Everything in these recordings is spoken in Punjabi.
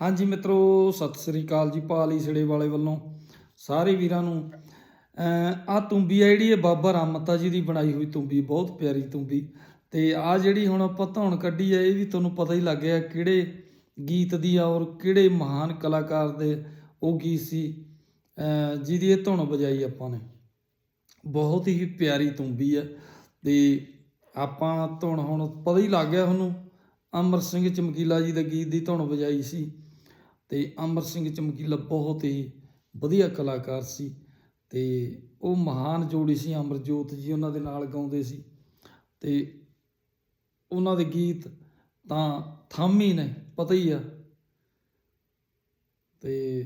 ਹਾਂਜੀ ਮਿੱਤਰੋ, ਸਤਿ ਸ੍ਰੀ ਅਕਾਲ ਜੀ ਪਾਲੀ ਸੜੇ ਵਾਲੇ ਵੱਲੋਂ, ਸਾਰੇ ਵੀਰਾਂ ਨੂੰ। ਆ ਤੁੰਬੀ ਆ ਜਿਹੜੀ, ਇਹ ਬਾਬਾ ਰਾਮਤਾ ਜੀ ਦੀ ਬਣਾਈ ਹੋਈ ਤੁੰਬੀ, ਬਹੁਤ ਪਿਆਰੀ ਤੁੰਬੀ। ਤੇ ਆ ਜਿਹੜੀ ਹੁਣ ਆਪਾਂ ਧੌਣ ਕੱਢੀ ਆ, ਇਹ ਵੀ ਤੁਹਾਨੂੰ ਪਤਾ ਹੀ ਲੱਗ ਗਿਆ ਕਿਹੜੇ ਗੀਤ ਦੀ ਆ ਔਰ ਕਿਹੜੇ ਮਹਾਨ ਕਲਾਕਾਰ ਦੇ ਉਹ ਗੀਤ ਸੀ ਜਿਹਦੀ ਇਹ ਧੌਣ ਵਜਾਈ ਆਪਾਂ ਨੇ। ਬਹੁਤ ਹੀ ਪਿਆਰੀ ਤੁੰਬੀ ਆ। ਤੇ ਆਪਾਂ ਧੁਨ ਹੁਣ ਪਤਾ ਹੀ ਲੱਗ ਗਿਆ ਤੁਹਾਨੂੰ, ਅਮਰ ਸਿੰਘ ਚਮਕੀਲਾ ਜੀ ਦੇ ਗੀਤ ਦੀ ਧੁਨ ਵਜਾਈ ਸੀ। ਤੇ ਅਮਰ ਸਿੰਘ ਚਮਕੀਲਾ ਬਹੁਤ ਹੀ ਵਧੀਆ ਕਲਾਕਾਰ ਸੀ ਤੇ ਉਹ ਮਹਾਨ ਜੋੜੀ ਸੀ ਅਮਰਜੋਤ ਜੀ ਉਹਨਾਂ ਦੇ ਨਾਲ ਗਾਉਂਦੇ ਸੀ ਤੇ ਉਹਨਾਂ ਦੇ ਗੀਤ ਤਾਂ ਥਾਮੀ ਨੇ, ਪਤਾ ਹੀ ਆ। ਤੇ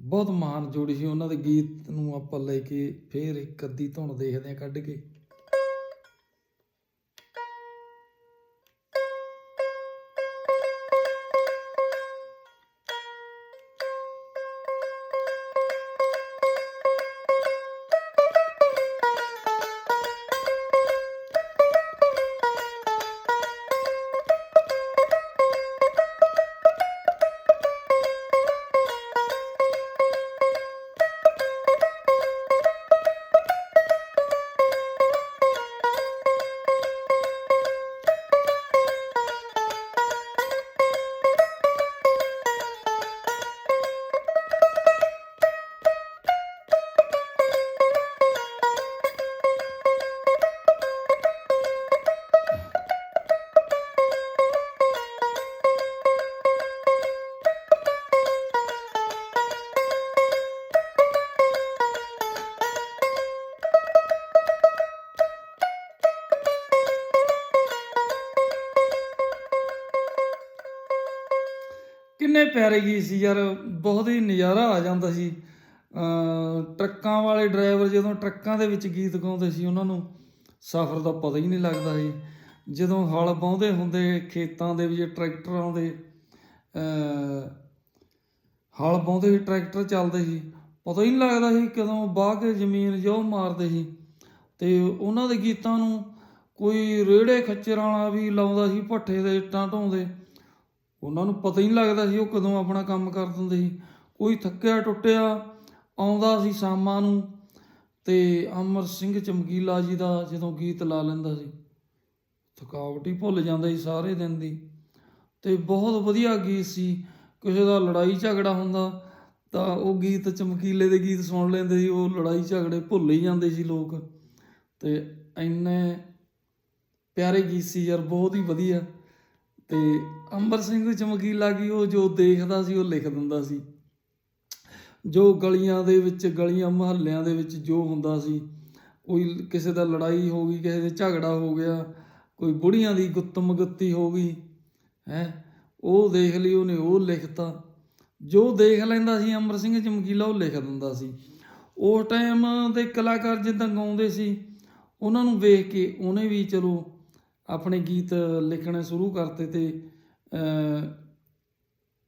ਬਹੁਤ ਮਹਾਨ ਜੋੜੀ ਸੀ, ਉਹਨਾਂ ਦੇ ਗੀਤ ਨੂੰ ਆਪਾਂ ਲੈ ਕੇ ਫੇਰ ਇੱਕ ਅੱਧੀ ਧੁਨ ਦੇਖਦੇ ਆ ਕੱਢ ਕੇ। ਕਿੰਨੇ ਪਿਆਰੇ ਗੀਤ ਸੀ ਯਾਰ, ਬਹੁਤ ਹੀ ਨਜ਼ਾਰਾ ਆ ਜਾਂਦਾ ਸੀ। ਅਮ ਟਰੱਕਾਂ ਵਾਲੇ ਡਰਾਈਵਰ ਜਦੋਂ ਟਰੱਕਾਂ ਦੇ ਵਿੱਚ ਗੀਤ ਗਾਉਂਦੇ ਸੀ, ਉਹਨਾਂ ਨੂੰ ਸਫ਼ਰ ਦਾ ਪਤਾ ਹੀ ਨਹੀਂ ਲੱਗਦਾ ਸੀ। ਜਦੋਂ ਹਲ ਵਾਹੁੰਦੇ ਹੁੰਦੇ, ਖੇਤਾਂ ਦੇ ਵਿੱਚ ਟਰੈਕਟਰ ਆਉਂਦੇ ਹਲ ਵਾਹੁੰਦੇ ਸੀ ਟਰੈਕਟਰ ਚੱਲਦੇ ਸੀ। ਪਤਾ ਹੀ ਨਹੀਂ ਲੱਗਦਾ ਸੀ ਕਦੋਂ ਬਾਹ ਕੇ ਜ਼ਮੀਨ ਜੋ ਮਾਰਦੇ ਸੀ। ਤੇ ਉਹਨਾਂ ਦੇ ਗੀਤਾਂ ਨੂੰ ਕੋਈ ਰੇੜੇ ਖੱਚਰਾਂ ਵਾਲਾ ਵੀ ਲਾਉਂਦਾ ਸੀ, ਭੱਠੇ ਦੇ ਇੱਟਾਂ ਢਾਉਂਦੇ ਉਹਨਾਂ ਨੂੰ ਪਤਾ ਹੀ ਨਹੀਂ ਲੱਗਦਾ ਸੀ ਉਹ ਕਦੋਂ ਆਪਣਾ ਕੰਮ ਕਰ ਦਿੰਦੇ ਸੀ। ਕੋਈ ਥੱਕਿਆ, ਟੁੱਟਿਆ, ਆਉਂਦਾ ਸੀ ਸ਼ਾਮਾਂ ਨੂੰ ਤੇ ਅਮਰ ਸਿੰਘ ਚਮਕੀਲਾ ਜੀ ਦਾ ਜਦੋਂ ਗੀਤ ਲਾ ਲੈਂਦਾ ਸੀ, ਥਕਾਵਟ ਹੀ ਭੁੱਲ ਜਾਂਦਾ ਸੀ ਸਾਰੇ ਦਿਨ ਦੀ। ਤੇ ਬਹੁਤ ਵਧੀਆ ਗੀਤ ਸੀ, ਕਿਸੇ ਦਾ ਲੜਾਈ ਝਗੜਾ ਹੁੰਦਾ ਤਾਂ ਉਹ ਗੀਤ, ਚਮਕੀਲੇ ਦੇ ਗੀਤ ਸੁਣ ਲੈਂਦੇ ਸੀ, ਉਹ ਲੜਾਈ ਝਗੜੇ ਭੁੱਲ ਹੀ ਜਾਂਦੇ ਸੀ ਲੋਕ। ਤੇ ਇੰਨੇ ਪਿਆਰੇ ਗੀਤ ਸੀ ਯਾਰ, ਬਹੁਤ ਹੀ ਵਧੀਆ। ਤੇ ਅੰਬਰ ਸਿੰਘ ਚਮਕੀਲਾ ਕੀ ਉਹ ਜੋ ਦੇਖਦਾ ਸੀ, ਉਹ ਲਿਖ ਦਿੰਦਾ ਸੀ। ਜੋ ਗਲੀਆਂ ਦੇ ਵਿੱਚ, ਗਲੀਆਂ ਮੁਹੱਲਿਆਂ ਦੇ ਵਿੱਚ ਜੋ ਹੁੰਦਾ ਸੀ, ਕੋਈ ਕਿਸੇ ਦਾ ਲੜਾਈ ਹੋ ਗਈ, ਕਿਸੇ ਦੇ ਝਗੜਾ ਹੋ ਗਿਆ, ਕੋਈ ਬੁੜੀਆਂ ਦੀ ਗੁੱਤਮ ਗੁੱਤੀ ਹੋ ਗਈ, ਹੈ, ਉਹ ਦੇਖ ਲਈ, ਉਹਨੇ ਉਹ ਲਿਖਤਾ। ਜੋ ਦੇਖ ਲੈਂਦਾ ਸੀ ਅਮਰ ਸਿੰਘ ਚਮਕੀਲਾ ਉਹ ਲਿਖ ਦਿੰਦਾ ਸੀ। ਉਸ ਟਾਈਮ ਦੇ ਕਲਾਕਾਰ ਜਿੱਦਾਂ ਗਾਉਂਦੇ ਸੀ, ਉਹਨਾਂ ਨੂੰ ਵੇਖ ਕੇ ਉਹਨੇ ਵੀ ਚਲੋ ਆਪਣੇ ਗੀਤ ਲਿਖਣੇ ਸ਼ੁਰੂ ਕਰਤੇ ਤੇ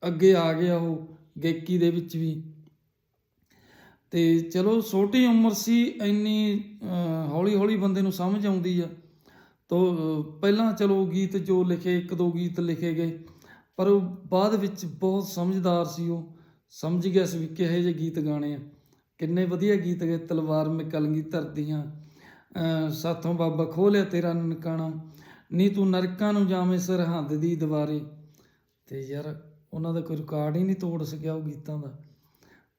ਅੱਗੇ ਆ ਗਿਆ ਉਹ ਗਾਇਕੀ ਦੇ ਵਿੱਚ ਵੀ। ਤੇ ਚਲੋ ਛੋਟੀ ਉਮਰ ਸੀ, ਇੰਨੀ ਹੌਲੀ ਹੌਲੀ ਬੰਦੇ ਨੂੰ ਸਮਝ ਆਉਂਦੀ ਆ। ਤੋ, ਪਹਿਲਾਂ ਚਲੋ ਗੀਤ ਜੋ ਲਿਖੇ, ਇੱਕ ਦੋ ਗੀਤ ਲਿਖੇ ਗਏ, ਪਰ ਉਹ ਬਾਅਦ ਵਿੱਚ ਬਹੁਤ ਸਮਝਦਾਰ ਸੀ ਉਹ। ਸਮਝ ਗਿਆ ਸੀ ਵੀ ਕਿਹੋ ਜਿਹੇ ਗੀਤ ਗਾਣੇ ਆ। ਕਿੰਨੇ ਵਧੀਆ ਗੀਤ ਗਏ, ਤਲਵਾਰ ਮੇ ਕਲਗੀ ਧਰਦੀਆਂ ਸਾਥੋਂ ਬਾਬਾ ਖੋਲਿਆ ਤੇਰਾ ਨਨਕਾਣਾ। ਨਹੀਂ ਤੂੰ ਨਰਕਾਂ ਨੂੰ ਜਾਵੇਂ ਸਰਹੰਦ ਦੀ ਦੀਵਾਰੇ। ਤੇ ਯਾਰ ਉਹਨਾਂ ਦਾ ਕੋਈ ਰਿਕਾਰਡ ਹੀ ਨਹੀਂ ਤੋੜ ਸਕਿਆ ਉਹ ਗੀਤਾਂ ਦਾ।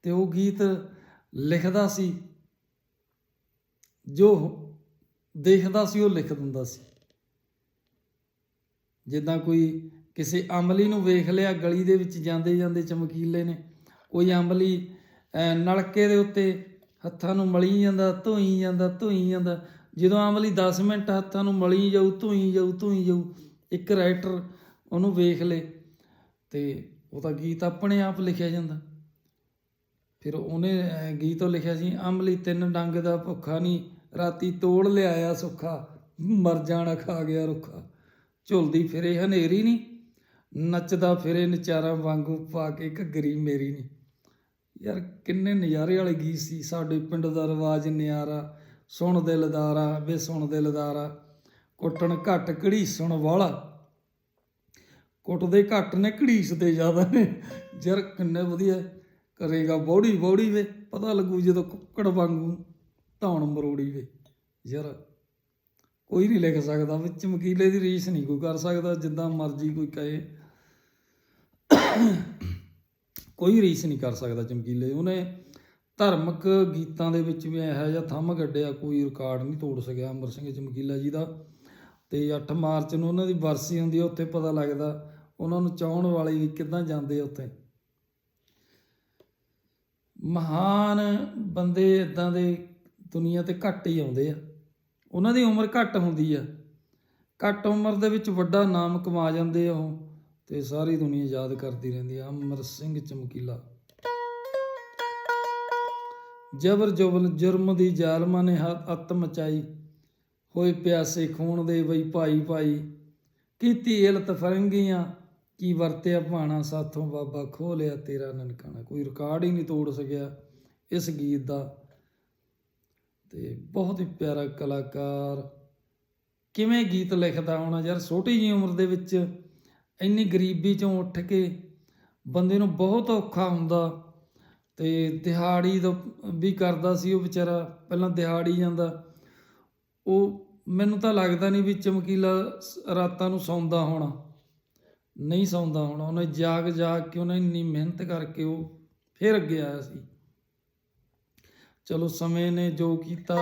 ਤੇ ਉਹ ਗੀਤ ਲਿਖਦਾ ਸੀ ਜੋ ਦੇਖਦਾ ਸੀ ਉਹ ਲਿਖ ਦਿੰਦਾ ਸੀ। ਜਿੱਦਾਂ ਕੋਈ ਕਿਸੇ ਅਮਲੀ ਨੂੰ ਵੇਖ ਲਿਆ ਗਲੀ ਦੇ ਵਿੱਚ ਜਾਂਦੇ ਜਾਂਦੇ ਚਮਕੀਲੇ ਨੇ। ਕੋਈ ਅਮਲੀ ਅਹ, ਨਲਕੇ ਦੇ ਉੱਤੇ ਹੱਥਾਂ ਨੂੰ ਮਲੀ ਜਾਂਦਾ ਧੋਈ ਜਾਂਦਾ ਧੋਈ ਜਾਂਦਾ। ਜਦੋਂ ਅਮਲੀ 10 ਮਿੰਟ ਹੱਥਾਂ ਨੂੰ ਮਲੀ ਜਾਊ, ਧੂਈ ਜਾਊ ਧੂਈ ਜਾਊ, ਇੱਕ ਰਾਈਟਰ ਉਹਨੂੰ ਵੇਖ ਲੇ ਤੇ ਉਹਦਾ ਗੀਤ ਆਪਣੇ ਆਪ ਲਿਖਿਆ ਜਾਂਦਾ। ਫਿਰ ਉਹਨੇ ਗੀਤੋਂ ਲਿਖਿਆ ਸੀ ਅਮਲੀ ਤਿੰਨ ਡੰਗ ਦਾ ਭੁੱਖਾ ਨਹੀਂ ਰਾਤੀ ਤੋੜ ਲਿਆਇਆ ਸੁੱਖਾ, ਮਰ ਜਾਣਾ ਖਾ ਗਿਆ ਰੁੱਖਾ। ਝੁਲਦੀ ਫਿਰੇ ਹਨੇਰੀ ਨਹੀਂ ਨੱਚਦਾ ਫਿਰੇ ਨਚਾਰਾਂ ਵਾਂਗੂ ਪਾ ਕੇ ਘੱਗਰੀ ਮੇਰੀ ਨਹੀਂ ਯਾਰ ਕਿੰਨੇ ਨਜ਼ਾਰੇ ਵਾਲੇ ਗੀਤ ਸੀ ਸਾਡੇ ਪਿੰਡ ਦਾ ਰਿਵਾਜ ਨਿਆਰਾ। ਸੁਣ ਦਿਲਦਾਰਾ ਵੇ ਸੁਣ ਦਿਲਦਾਰਾ ਕੁੱਟਣ ਘੱਟ ਘੜੀਸਣ ਵਾਲਾ। ਕੁੱਟਦੇ ਘੱਟ ਨੇ ਘੜੀਸਦੇ ਜ਼ਿਆਦਾ ਨੇ। ਯਾਰ ਕਿੰਨੇ ਵਧੀਆ ਕਰੇਗਾ ਬੌੜੀ ਬੌੜੀ ਵੇ। ਪਤਾ ਲੱਗੂ ਜਦੋਂ ਕੁੱਕੜ ਵਾਂਗੂ ਧੌਣ ਮਰੋੜੀ ਵੇ। ਯਾਰ, ਕੋਈ ਨਹੀਂ ਲਿਖ ਸਕਦਾ। ਵਿੱਚ ਚਮਕੀਲੇ ਦੀ ਰੀਸ ਨਹੀਂ ਕੋਈ ਕਰ ਸਕਦਾ। ਜਿੱਦਾਂ ਮਰਜ਼ੀ ਕੋਈ ਕਹੇ। ਕੋਈ ਰੀਸ ਨਹੀਂ ਕਰ ਸਕਦਾ ਚਮਕੀਲੇ। ਦੀ। ਉਹਨੇ ਧਾਰਮਿਕ ਗੀਤਾਂ ਦੇ ਵਿੱਚ ਵੀ ਇਹੋ ਜਿਹਾ ਥੰਮ ਗੱਡਿਆ ਕੋਈ ਰਿਕਾਰਡ ਨਹੀਂ ਤੋੜ ਸਕਿਆ ਅਮਰ ਸਿੰਘ ਚਮਕੀਲਾ ਜੀ ਦਾ। ਤੇ 8 ਮਾਰਚ ਨੂੰ ਉਹਨਾਂ ਦੀ ਵਰਸੀ ਹੁੰਦੀ ਹੈ ਉੱਥੇ ਪਤਾ ਲੱਗਦਾ ਉਹਨਾਂ ਨੂੰ ਚਾਹਣ ਵਾਲੇ ਵੀ ਕਿੱਦਾਂ ਜਾਂਦੇ ਉੱਥੇ। ਮਹਾਨ ਬੰਦੇ ਇਦਾਂ ਦੇ ਦੁਨੀਆ ਤੇ ਘੱਟ ਹੀ ਆਉਂਦੇ ਆ। ਉਹਨਾਂ ਦੀ ਉਮਰ ਘੱਟ ਹੁੰਦੀ ਆ। ਘੱਟ ਉਮਰ ਦੇ ਵਿੱਚ ਵੱਡਾ ਨਾਮ ਕਮਾ ਜਾਂਦੇ ਆ ਉਹ, ਤੇ ਸਾਰੀ ਦੁਨੀਆ ਯਾਦ ਕਰਦੀ ਰਹਿੰਦੀ ਆ। ਅਮਰ ਸਿੰਘ ਚਮਕੀਲਾ। ਜਬਰ ਜੁਬਲ ਜੁਰਮ ਦੀ ਜ਼ਾਲਮਾਂ ਨੇ ਹੱਤ ਮਚਾਈ। ਹੋਏ ਪਿਆਸੇ ਖੂਨ ਦੇ ਬਈ ਭਾਈ ਭਾਈ। ਕੀਤੀ ਇਲਤ ਫਰੰਗੀਆਂ, ਕੀ ਵਰਤਿਆ ਭਾਣਾ ਸਾਥੋਂ ਬਾਬਾ ਖੋ ਲਿਆ ਤੇਰਾ ਨਨਕਾਣਾ। ਕੋਈ ਰਿਕਾਰਡ ਹੀ ਨਹੀਂ ਤੋੜ ਸਕਿਆ ਇਸ ਗੀਤ ਦਾ। ਤੇ ਬਹੁਤ ਹੀ ਪਿਆਰਾ ਕਲਾਕਾਰ। ਕਿਵੇਂ ਗੀਤ ਲਿਖਦਾ ਹੋਣਾ ਯਾਰ? ਛੋਟੀ ਜਿਹੀ ਉਮਰ ਦੇ ਵਿੱਚ ਇੰਨੀ ਗਰੀਬੀ ਚੋਂ ਉੱਠ ਕੇ ਬੰਦੇ ਨੂੰ ਬਹੁਤ ਔਖਾ ਹੁੰਦਾ। ਤੇ ਦਿਹਾੜੀ ਦਾ ਵੀ ਕਰਦਾ ਸੀ ਉਹ ਵਿਚਾਰਾ, ਪਹਿਲਾਂ ਦਿਹਾੜੀ ਜਾਂਦਾ। ਉਹ ਮੈਨੂੰ ਤਾਂ ਲੱਗਦਾ ਨਹੀਂ ਵੀ ਚਮਕੀਲਾ ਰਾਤਾਂ ਨੂੰ ਸੌਂਦਾ ਹੋਣਾ। ਨਹੀਂ ਸੌਂਦਾ ਹੋਣਾ, ਉਹਨੇ ਜਾਗ ਜਾਗ ਕੇ ਉਹਨੇ ਇੰਨੀ ਮਿਹਨਤ ਕਰਕੇ ਉਹ ਫਿਰ ਅੱਗੇ ਆਇਆ ਸੀ। ਚਲੋ ਸਮੇਂ ਨੇ ਜੋ ਕੀਤਾ,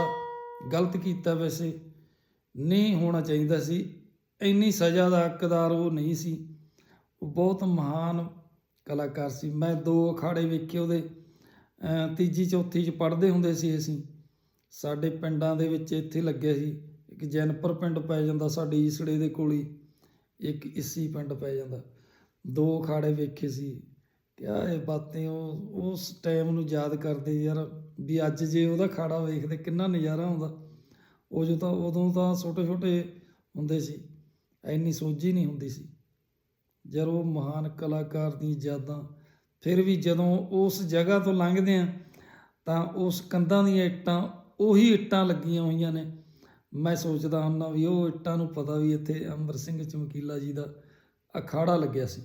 ਗਲਤ ਕੀਤਾ ਵੈਸੇ, ਨਹੀਂ ਹੋਣਾ ਚਾਹੀਦਾ ਸੀ। ਇੰਨੀ ਸਜ਼ਾ ਦਾ ਹੱਕਦਾਰ ਉਹ ਨਹੀਂ ਸੀ। ਉਹ ਬਹੁਤ ਮਹਾਨ ਕਲਾਕਾਰ ਸੀ। ਮੈਂ ਦੋ ਅਖਾੜੇ ਵੇਖੇ ਉਹਦੇ। ਤੀਜੀ ਚੌਥੀ ਚ ਪੜ੍ਹਦੇ ਹੁੰਦੇ ਸੀ ਅਸੀਂ। ਸਾਡੇ ਪਿੰਡਾਂ ਦੇ ਵਿੱਚ ਇੱਥੇ ਲੱਗਿਆ ਸੀ। ਇੱਕ ਜੈਨਪੁਰ ਪਿੰਡ ਪੈ ਜਾਂਦਾ ਸਾਡੇ ਈਸੜੇ ਦੇ ਕੋਲ ਹੀ। ਇੱਕ ਇਸੀ ਪਿੰਡ ਪੈ ਜਾਂਦਾ। ਦੋ ਅਖਾੜੇ ਵੇਖੇ ਸੀ। ਕਿਆ ਇਹ ਬਾਤਾਂ ਉਹ, ਉਸ ਟਾਈਮ ਨੂੰ ਯਾਦ ਕਰਦੇ ਯਾਰ ਵੀ ਅੱਜ ਜੇ ਉਹਦਾ ਖਾੜਾ ਵੇਖਦੇ ਕਿੰਨਾ ਨਜ਼ਾਰਾ ਆਉਂਦਾ। ਉਹ ਜੋ ਤਾਂ ਉਦੋਂ ਤਾਂ ਛੋਟੇ ਛੋਟੇ ਹੁੰਦੇ ਸੀ। ਐਨੀ ਸੋਝੀ ਨਹੀਂ ਹੁੰਦੀ ਸੀ। ਜਦ ਉਹ ਮਹਾਨ ਕਲਾਕਾਰ ਦੀ ਯਾਦਾਂ ਫਿਰ ਵੀ ਜਦੋਂ ਉਸ ਜਗ੍ਹਾ ਤੋਂ ਲੰਘਦੇ ਆ ਤਾਂ ਉਸ ਕੰਧਾਂ ਦੀਆਂ ਇੱਟਾਂ, ਉਹੀ ਇੱਟਾਂ ਲੱਗੀਆਂ ਹੋਈਆਂ ਨੇ। ਮੈਂ ਸੋਚਦਾ ਹੁੰਦਾ ਵੀ ਉਹ ਇੱਟਾਂ ਨੂੰ ਪਤਾ ਵੀ ਇੱਥੇ ਅੰਮ੍ਰਿਤ ਸਿੰਘ ਚਮਕੀਲਾ ਜੀ ਦਾ ਅਖਾੜਾ ਲੱਗਿਆ ਸੀ।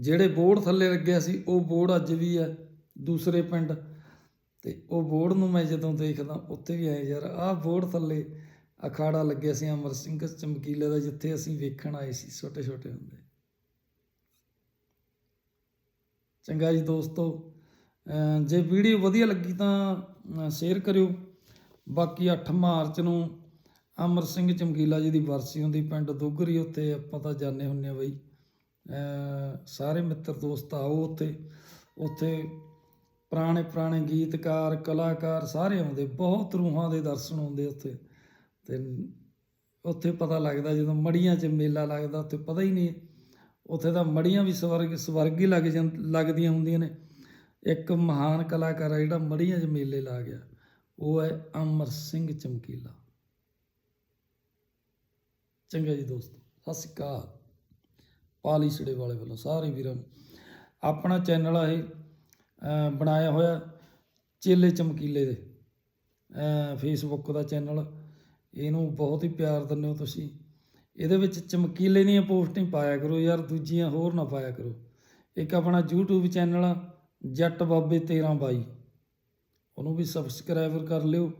ਜਿਹੜੇ ਬੋਰਡ ਥੱਲੇ ਲੱਗਿਆ ਸੀ, ਉਹ ਬੋਰਡ ਅੱਜ ਵੀ ਹੈ ਦੂਸਰੇ ਪਿੰਡ। ਤੇ ਉਹ ਬੋਰਡ ਨੂੰ ਮੈਂ ਜਦੋਂ ਦੇਖਦਾ, ਉੱਥੇ ਵੀ ਆਏ ਯਾਰ, ਆਹ ਬੋਰਡ ਥੱਲੇ ਅਖਾੜਾ ਲੱਗਿਆ ਸੀ ਅਮਰ ਸਿੰਘ ਚਮਕੀਲੇ ਦਾ, ਜਿੱਥੇ ਅਸੀਂ ਵੇਖਣ ਆਏ ਸੀ ਛੋਟੇ ਛੋਟੇ ਹੁੰਦੇ। ਚੰਗਾ ਜੀ ਦੋਸਤੋ। ਅਮ ਜੇ ਵੀਡੀਓ ਵਧੀਆ ਲੱਗੀ ਤਾਂ ਸ਼ੇਅਰ ਕਰਿਓ। ਬਾਕੀ 8 ਮਾਰਚ ਨੂੰ ਅਮਰ ਸਿੰਘ ਚਮਕੀਲਾ ਜੀ ਦੀ ਵਰਸੀ ਹੁੰਦੀ ਪਿੰਡ ਦੁੱਗਰੀ ਉੱਤੇ ਆਪਾਂ ਤਾਂ ਜਾਣੇ ਹੁੰਨੇ ਆ ਬਈ। ਸਾਰੇ ਮਿੱਤਰ ਦੋਸਤ ਆਓ ਉੱਥੇ। ਉੱਥੇ ਪੁਰਾਣੇ ਪੁਰਾਣੇ ਗੀਤਕਾਰ, ਕਲਾਕਾਰ ਸਾਰੇ ਆਉਂਦੇ, ਬਹੁਤ ਰੂਹਾਂ ਦੇ ਦਰਸ਼ਨ ਹੁੰਦੇ ਉੱਥੇ। ਤੇ ਉੱਥੇ ਪਤਾ ਲੱਗਦਾ ਜਦੋਂ ਮੜੀਆਂ 'ਚ ਮੇਲਾ ਲੱਗਦਾ, ਉੱਥੇ ਪਤਾ ਹੀ ਨਹੀਂ ਉੱਥੇ ਤਾਂ ਮੜੀਆਂ ਵੀ ਸਵਰਗ ਸਵਰਗ ਹੀ ਲੱਗ ਜਾਂ, ਲੱਗਦੀਆਂ ਹੁੰਦੀਆਂ ਨੇ। ਇੱਕ ਮਹਾਨ ਕਲਾਕਾਰ ਆ ਜਿਹੜਾ ਮੜੀਆਂ 'ਚ ਮੇਲੇ ਲਾ ਗਿਆ। ਉਹ ਹੈ ਅਮਰ ਸਿੰਘ ਚਮਕੀਲਾ। ਚੰਗਾ ਜੀ ਦੋਸਤੋ, ਸਤਿ ਸ਼੍ਰੀ ਅਕਾਲ। ਪਾਲੀ ਸੜੇ ਵਾਲੇ ਵੱਲੋਂ ਸਾਰੇ ਵੀਰਾਂ ਨੂੰ। ਆਪਣਾ ਚੈਨਲ ਆ ਇਹ ਬਣਾਇਆ ਹੋਇਆ ਚੇਲੇ ਚਮਕੀਲੇ ਦੇ। ਫੇਸਬੁੱਕ ਦਾ ਚੈਨਲ। ਇਹਨੂੰ ਬਹੁਤ ਹੀ ਪਿਆਰ ਦਿੰਦੇ ਹੋ ਤੁਸੀਂ। ਇਹਦੇ ਵਿੱਚ ਚਮਕੀਲੇ ਦੀਆਂ ਪੋਸਟਾਂ ਪਾਇਆ ਕਰੋ ਯਾਰ, ਦੂਜੀਆਂ ਹੋਰ ਨਾ ਪਾਇਆ ਕਰੋ। ਇੱਕ ਆਪਣਾ YouTube ਚੈਨਲ ਆ, ਜੱਟ ਬਾਬੇ 1322 ਉਹਨੂੰ ਵੀ ਸਬਸਕ੍ਰਾਈਬਰ ਕਰ ਲਿਓ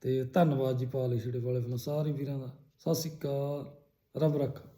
ਤੇ ਧੰਨਵਾਦ ਜੀ ਪਾਲੀ ਛੜੇ ਵਾਲੇ ਵੱਲੋਂ ਸਾਰੇ ਵੀਰਾਂ ਦਾ। ਸਤਿ ਸ਼੍ਰੀ ਅਕਾਲ, ਰੱਬ ਰੱਖ।